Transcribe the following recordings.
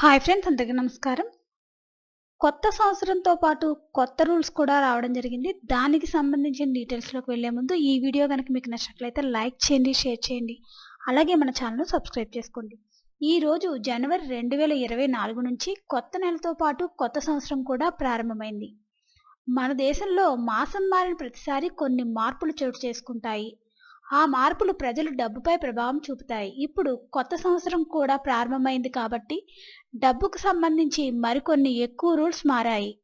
Hi friends అందరికీ నమస్కారం. కొత్త సంవత్సరంతో పాటు కొత్త రూల్స్ కూడా రావడం జరిగింది. దానికి సంబంధించిన డీటెయిల్స్లోకి వెళ్ళే ముందు ఈ వీడియో కనుక మీకు నచ్చినట్లయితే లైక్ చేయండి షేర్ చేయండి. అలాగే మన ఛానల్ సబ్స్క్రైబ్ చేసుకోండి. ఈ రోజు జనవరి రెండు వేల ఇరవై నాలుగు నుంచి కొత్త నెలతో పాటు కొత్త సంవత్సరం కూడా ప్రారంభమైంది. మన దేశంలో మాసం మారిన ప్రతిసారి కొన్ని మార్పులు చోటు చేసుకుంటాయి. ఆ మార్పులు ప్రజలు డబ్బుపై ప్రభావం చూపుతాయి. ఇప్పుడు కొత్త సంవత్సరం కూడా ప్రారంభమైంది కాబట్టి డబ్బుకు సంబంధించి మరికొన్ని ఎక్కువ రూల్స్ మారాయి.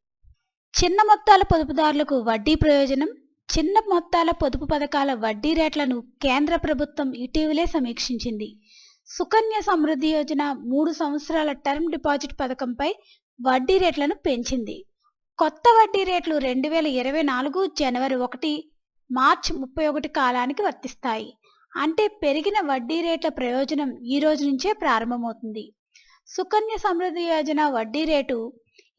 చిన్న మొత్తాల పొదుపుదారులకు వడ్డీ ప్రయోజనం చిన్న మొత్తాల పొదుపు పథకాల వడ్డీ రేట్లను కేంద్ర ప్రభుత్వం ఇటీవలే సమీక్షించింది. సుకన్య సమృద్ధి యోజన మూడు సంవత్సరాల టర్మ్ డిపాజిట్ పథకంపై వడ్డీ రేట్లను పెంచింది. కొత్త వడ్డీ రేట్లు రెండు వేల ఇరవై నాలుగు జనవరి ఒకటి మార్చి ముప్పై ఒకటి కాలానికి వర్తిస్తాయి. అంటే పెరిగిన వడ్డీ రేట్ల ప్రయోజనం ఈ రోజు నుంచే ప్రారంభమవుతుంది. సుకన్య సమృద్ధి యోజన వడ్డీ రేటు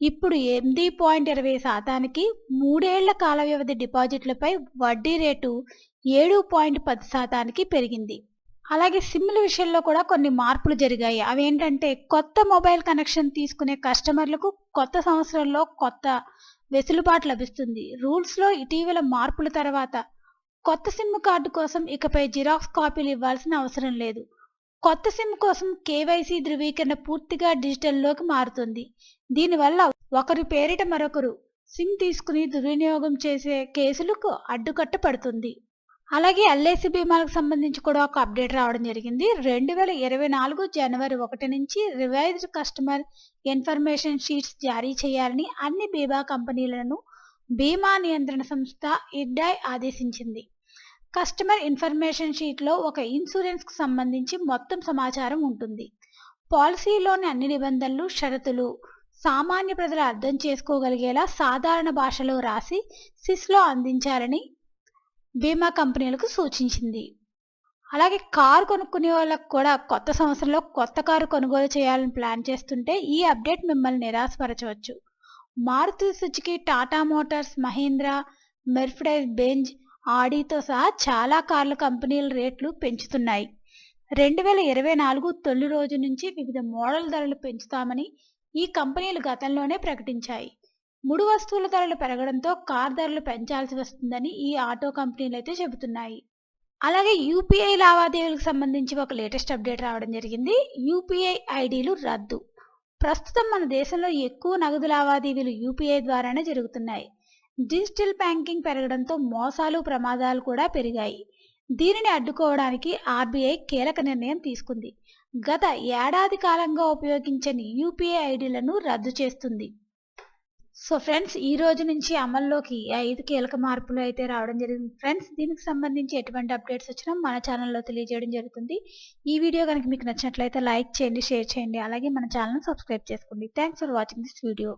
ఇప్పుడు ఎనిమిది పాయింట్ ఇరవై శాతానికి మూడేళ్ళ కాల వ్యవధి డిపాజిట్లపై వడ్డీ రేటు ఏడు పాయింట్ పది శాతానికి పెరిగింది. అలాగే సిమ్ల విషయంలో కూడా కొన్ని మార్పులు జరిగాయి. అవేంటంటే కొత్త మొబైల్ కనెక్షన్ తీసుకునే కస్టమర్లకు కొత్త సంవత్సరంలో కొత్త వెసులుబాటు లభిస్తుంది. రూల్స్లో ఇటీవల మార్పుల తర్వాత కొత్త సిమ్ కార్డు కోసం ఇకపై జిరాక్స్ కాపీలు ఇవ్వాల్సిన అవసరం లేదు. కొత్త సిమ్ కోసం కేవైసీ ధృవీకరణ పూర్తిగా డిజిటల్లోకి మారుతుంది. దీనివల్ల ఒకరి పేరిట మరొకరు సిమ్ తీసుకుని దుర్వినియోగం చేసే కేసులకు అడ్డుకట్ట పడుతుంది. అలాగే ఎల్ఐసి బీమాలకు సంబంధించి కూడా ఒక అప్డేట్ రావడం జరిగింది. రెండు వేల ఇరవై నాలుగు జనవరి ఒకటి నుంచి రివైజ్డ్ కస్టమర్ ఇన్ఫర్మేషన్ షీట్స్ జారీ చేయాలని అన్ని బీమా కంపెనీలను బీమా నియంత్రణ సంస్థ ఇడ్డాయ్ ఆదేశించింది. కస్టమర్ ఇన్ఫర్మేషన్ షీట్లో ఒక ఇన్సూరెన్స్కు సంబంధించి మొత్తం సమాచారం ఉంటుంది. పాలసీలోని అన్ని నిబంధనలు షరతులు సామాన్య ప్రజలు అర్థం చేసుకోగలిగేలా సాధారణ భాషలో రాసి సిస్లో అందించాలని బీమా కంపెనీలకు సూచించింది. అలాగే కారు కొనుక్కునే వాళ్ళకు కూడా కొత్త సంవత్సరంలో కొత్త కారు కొనుగోలు చేయాలని ప్లాన్ చేస్తుంటే ఈ అప్డేట్ మిమ్మల్ని నిరాశపరచవచ్చు. Maruti Suzuki Tata Motors Mahindra Mercedes Benz ఆడీతో సహా చాలా కార్ల కంపెనీల రేట్లు పెంచుతున్నాయి. రెండు వేల ఇరవై నాలుగు తొలి రోజు నుంచి వివిధ మోడల్ ధరలు పెంచుతామని ఈ కంపెనీలు గతంలోనే ప్రకటించాయి. ముడి వస్తువుల ధరలు పెరగడంతో కార్ ధరలు పెంచాల్సి వస్తుందని ఈ ఆటో కంపెనీలు అయితే చెబుతున్నాయి. అలాగే యూపీఐ లావాదేవీలకు సంబంధించి ఒక లేటెస్ట్ అప్డేట్ రావడం జరిగింది. యూపీఐ ఐడీలు రద్దు. ప్రస్తుతం మన దేశంలో ఎక్కువ నగదు లావాదేవీలు యూపీఐ ద్వారానే జరుగుతున్నాయి. డిజిటల్ బ్యాంకింగ్ పెరగడంతో మోసాలు ప్రమాదాలు కూడా పెరిగాయి. దీనిని అడ్డుకోవడానికి ఆర్బీఐ కీలక నిర్ణయం తీసుకుంది. గత ఏడాది కాలంగా ఉపయోగించని యూపీఐ ఐడీలను రద్దు చేస్తుంది. సో ఫ్రెండ్స్ ఈ రోజు నుంచి అమల్లోకి ఐదు కీలక మార్పులు అయితే రావడం జరిగింది. ఫ్రెండ్స్ దీనికి సంబంధించి ఎటువంటి అప్డేట్స్ వచ్చినా మన ఛానల్లో తెలియజేయడం జరుగుతుంది. ఈ వీడియో కనుక మీకు నచ్చినట్లయితే లైక్ చేయండి షేర్ చేయండి. అలాగే మన ఛానల్ సబ్స్క్రైబ్ చేసుకోండి. Thanks for watching this video.